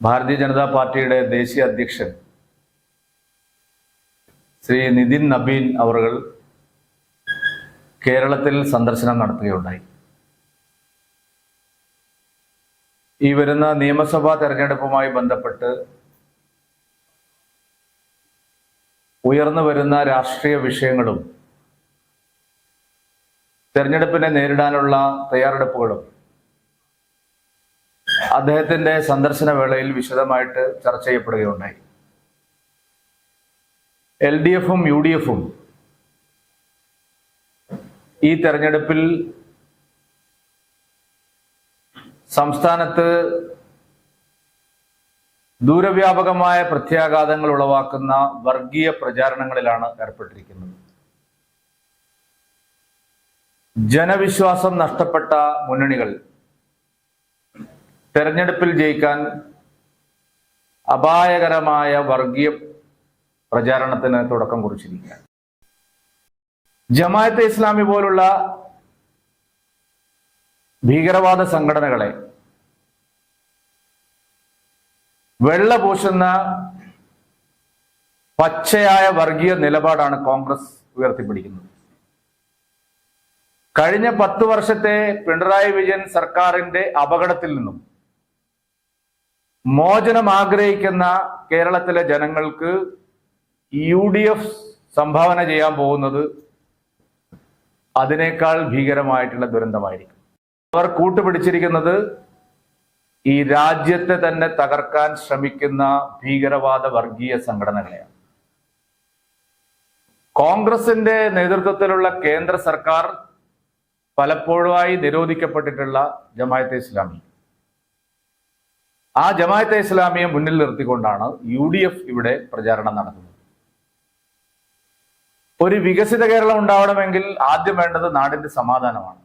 ഭാരതീയ ജനതാ പാർട്ടിയുടെ ദേശീയ അധ്യക്ഷൻ ശ്രീ നിതിൻ നബീൻ അവറുകൾ കേരളത്തിൽ സന്ദർശനം നടത്തുകയുണ്ടായി. ഈ വരുന്ന നിയമസഭാ തെരഞ്ഞെടുപ്പുമായി ബന്ധപ്പെട്ട് ഉയർന്നു വരുന്ന രാഷ്ട്രീയ വിഷയങ്ങളും തെരഞ്ഞെടുപ്പിനെ നേരിടാനുള്ള തയ്യാറെടുപ്പുകളും അദ്ദേഹത്തിന്റെ സന്ദർശന വേളയിൽ വിശദമായിട്ട് ചർച്ച ചെയ്യപ്പെടുകയുണ്ടായി. എൽ ഡി എഫും യു ഡി എഫും ഈ തെരഞ്ഞെടുപ്പിൽ സംസ്ഥാനത്ത് ദൂരവ്യാപകമായ പ്രത്യാഘാതങ്ങൾ ഉളവാക്കുന്ന വർഗീയ പ്രചാരണങ്ങളിലാണ് ഏർപ്പെട്ടിരിക്കുന്നത്. ജനവിശ്വാസം നഷ്ടപ്പെട്ട മുന്നണികൾ തെരഞ്ഞെടുപ്പിൽ ജയിക്കാൻ അപായകരമായ വർഗീയ പ്രചാരണത്തിന് തുടക്കം കുറിച്ചിരിക്കുകയാണ്. ജമായത്തെ ഇസ്ലാമി പോലുള്ള ഭീകരവാദ സംഘടനകളെ വെള്ള പൂശുന്ന പച്ചയായ വർഗീയ നിലപാടാണ് കോൺഗ്രസ് ഉയർത്തിപ്പിടിക്കുന്നത്. കഴിഞ്ഞ പത്തു വർഷത്തെ പിണറായി വിജയൻ സർക്കാരിന്റെ അപകടത്തിൽ നിന്നും മോചനം ആഗ്രഹിക്കുന്ന കേരളത്തിലെ ജനങ്ങൾക്ക് യു ഡി എഫ് സംഭാവന ചെയ്യാൻ പോകുന്നത് അതിനേക്കാൾ ഭീകരമായിട്ടുള്ള ദുരന്തമായിരിക്കും. അവർ കൂട്ടുപിടിച്ചിരിക്കുന്നത് ഈ രാജ്യത്തെ തന്നെ തകർക്കാൻ ശ്രമിക്കുന്ന ഭീകരവാദ വർഗീയ സംഘടനകളെയാണ്. കോൺഗ്രസിന്റെ നേതൃത്വത്തിലുള്ള കേന്ദ്ര സർക്കാർ പലപ്പോഴായി നിരോധിക്കപ്പെട്ടിട്ടുള്ള ജമായത്തെ ഇസ്ലാമി. ആ ജമായത്തെ ഇസ്ലാമിയെ മുന്നിൽ നിർത്തിക്കൊണ്ടാണ് യു ഡി എഫ് ഇവിടെ പ്രചാരണം നടത്തുന്നത്. ഒരു വികസിത കേരളം ഉണ്ടാവണമെങ്കിൽ ആദ്യം വേണ്ടത് നാടിന്റെ സമാധാനമാണ്.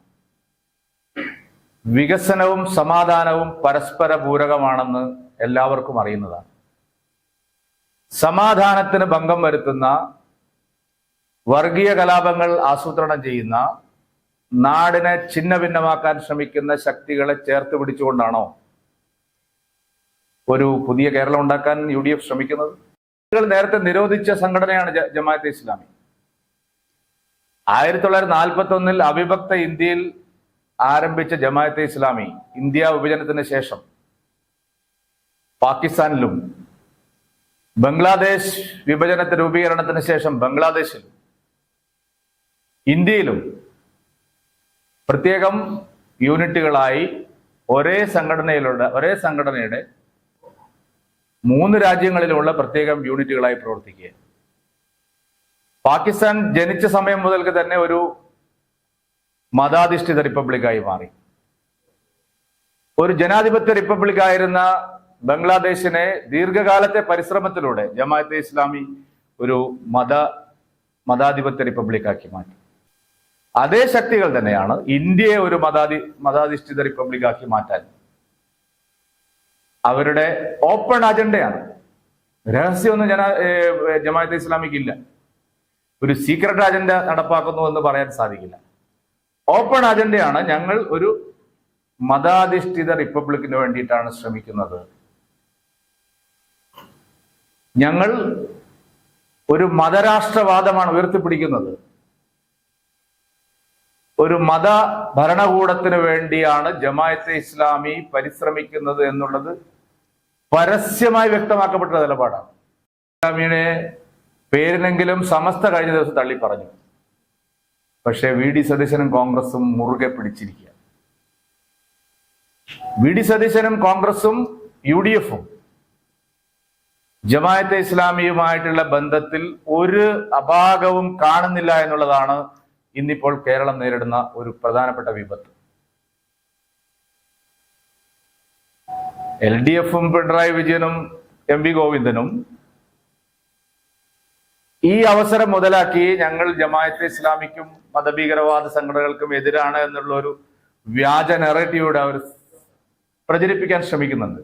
വികസനവും സമാധാനവും പരസ്പര പൂരകമാണെന്ന് എല്ലാവർക്കും അറിയുന്നതാണ്. സമാധാനത്തിന് ഭംഗം വരുത്തുന്ന വർഗീയ കലാപങ്ങൾ ആസൂത്രണം ചെയ്യുന്ന നാടിനെ ഛിന്ന ഭിന്നമാക്കാൻ ശ്രമിക്കുന്ന ശക്തികളെ ചേർത്ത് പിടിച്ചുകൊണ്ടാണോ ഒരു പുതിയ കേരളം ഉണ്ടാക്കാൻ യു ഡി എഫ് ശ്രമിക്കുന്നത്? നിങ്ങൾ നേരത്തെ നിരോധിച്ച സംഘടനയാണ് ജമാഅത്തെ ഇസ്ലാമി. ആയിരത്തി തൊള്ളായിരത്തി നാൽപ്പത്തി ഒന്നിൽ അവിഭക്ത ഇന്ത്യയിൽ ആരംഭിച്ച ജമാഅത്തെ ഇസ്ലാമി ഇന്ത്യ വിഭജനത്തിന് ശേഷം പാകിസ്ഥാനിലും ബംഗ്ലാദേശ് വിഭജനത്തെ രൂപീകരണത്തിന് ശേഷം ബംഗ്ലാദേശിലും ഇന്ത്യയിലും പ്രത്യേകം യൂണിറ്റുകളായി ഒരേ സംഘടനയിലുള്ള ഒരേ സംഘടനയുടെ മൂന്ന് രാജ്യങ്ങളിലുള്ള പ്രത്യേകം യൂണിറ്റുകളായി പ്രവർത്തിക്കുക. പാകിസ്ഥാൻ ജനിച്ച സമയം മുതൽക്ക് തന്നെ ഒരു മതാധിഷ്ഠിത റിപ്പബ്ലിക്കായി മാറി. ഒരു ജനാധിപത്യ റിപ്പബ്ലിക്കായിരുന്ന ബംഗ്ലാദേശിനെ ദീർഘകാലത്തെ പരിശ്രമത്തിലൂടെ ജമാഅത്തെ ഇസ്ലാമി ഒരു മത മതാധിപത്യ റിപ്പബ്ലിക്കാക്കി മാറ്റി. അതേ ശക്തികൾ തന്നെയാണ് ഇന്ത്യയെ ഒരു മതാധി മതാധിഷ്ഠിത റിപ്പബ്ലിക്കാക്കി മാറ്റാൻ അവരുടെ ഓപ്പൺ അജണ്ടയാണ് രഹസ്യമൊന്നും ജന ജമാഅത്ത് ഇസ്ലാമിക്ക് ഇല്ല. ഒരു സീക്രട്ട് അജണ്ട നടപ്പാക്കുന്നു എന്ന് പറയാൻ സാധിക്കില്ല. ഓപ്പൺ അജണ്ടയാണ് ഞങ്ങൾ ഒരു മതാധിഷ്ഠിത റിപ്പബ്ലിക്കിന് വേണ്ടിയിട്ടാണ് ശ്രമിക്കുന്നത്. ഞങ്ങൾ ഒരു മതരാഷ്ട്രവാദമാണ് ഉയർത്തിപ്പിടിക്കുന്നത്. ഒരു മത ഭരണകൂടത്തിന് വേണ്ടിയാണ് ജമായത്തെ ഇസ്ലാമി പരിശ്രമിക്കുന്നത് എന്നുള്ളത് പരസ്യമായി വ്യക്തമാക്കപ്പെട്ട നിലപാടാണ്. ഇസ്ലാമിയുടെ പേരിനെങ്കിലും സമസ്ത കഴിഞ്ഞ ദിവസം തള്ളി പറഞ്ഞു. പക്ഷേ വി ഡി സതീശനും കോൺഗ്രസും മുറുകെ പിടിച്ചിരിക്കുക വി ഡി സതീശനും കോൺഗ്രസും യു ഡി എഫും ജമായത്തെ ഇസ്ലാമിയുമായിട്ടുള്ള ബന്ധത്തിൽ ഒരു അപാകവും കാണുന്നില്ല എന്നുള്ളതാണ് ഇന്നിപ്പോൾ കേരളം നേരിടുന്ന ഒരു പ്രധാനപ്പെട്ട വിപത്ത്. എൽ ഡി എഫും പിണറായി വിജയനും എം വി ഗോവിന്ദനും ഈ അവസരം മുതലാക്കി ഞങ്ങൾ ജമായത്തെ ഇസ്ലാമിക്കും മതഭീകരവാദ സംഘടനകൾക്കും എതിരാണ് എന്നുള്ള ഒരു വ്യാജ നെറേറ്റീവോടെ അവർ പ്രചരിപ്പിക്കാൻ ശ്രമിക്കുന്നുണ്ട്.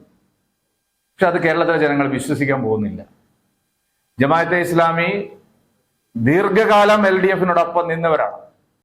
പക്ഷെ അത് കേരളത്തിലെ ജനങ്ങൾ വിശ്വസിക്കാൻ പോകുന്നില്ല. ജമാഅത്തെ ഇസ്ലാമി ദീർഘകാലം എൽ ഡി എഫിനോടൊപ്പം നിന്നവരാണ്.